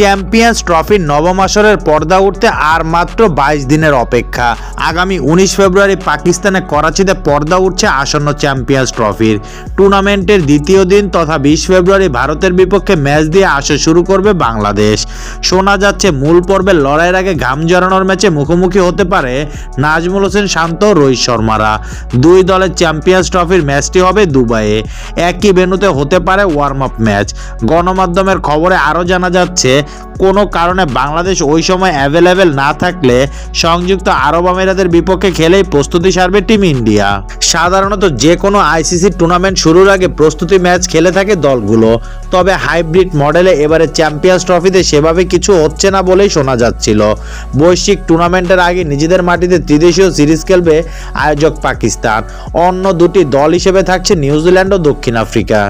Champions ট্রফির নবম আসরের পর্দা উঠতে আর মাত্র বাইশ দিনের অপেক্ষা। আগামী উনিশ ফেব্রুয়ারি পাকিস্তানে করাচিতে পর্দা উঠছে আসন্ন চ্যাম্পিয়ন্স ট্রফির টুর্নামেন্টের দ্বিতীয় দিন তথা বিশ ফেব্রুয়ারি ভারতের বিপক্ষে ম্যাচ দিয়ে আসা শুরু করবে বাংলাদেশ। শোনা যাচ্ছে মূল পর্বের লড়াইয়ের আগে ঘাম জড়ানোর ম্যাচে মুখোমুখি হতে পারে নাজমুল হোসেন শান্ত রোহিত শর্মারা। দুই দলের চ্যাম্পিয়ন্স ট্রফির ম্যাচটি হবে দুবাইয়ে। একই ভেন্যুতে হতে পারে ওয়ার্ম আপ ম্যাচ। গণমাধ্যমের খবরে আরও জানা যাচ্ছে কোনো কারণে বাংলাদেশ ওই সময় অ্যাভেলেবেল না থাকলে সংযুক্ত আরব আমিরাতের বিপক্ষে খেলেই প্রস্তুতি সারবে টিম ইন্ডিয়া। সাধারণত যে কোনো আইসিসি টুর্নামেন্ট শুরুর আগে প্রস্তুতি ম্যাচ খেলে থাকে দলগুলো। তবে হাইব্রিড মডেলে এবারে চ্যাম্পিয়ন্স ট্রফিতে সেভাবে কিছু হচ্ছে না বলেই শোনা যাচ্ছিল। বৈশ্বিক টুর্নামেন্টের আগে নিজেদের মাটিতে ত্রিদেশীয় সিরিজ খেলবে আয়োজক পাকিস্তান। অন্য দুটি দল হিসেবে থাকছে নিউজিল্যান্ড ও দক্ষিণ আফ্রিকা।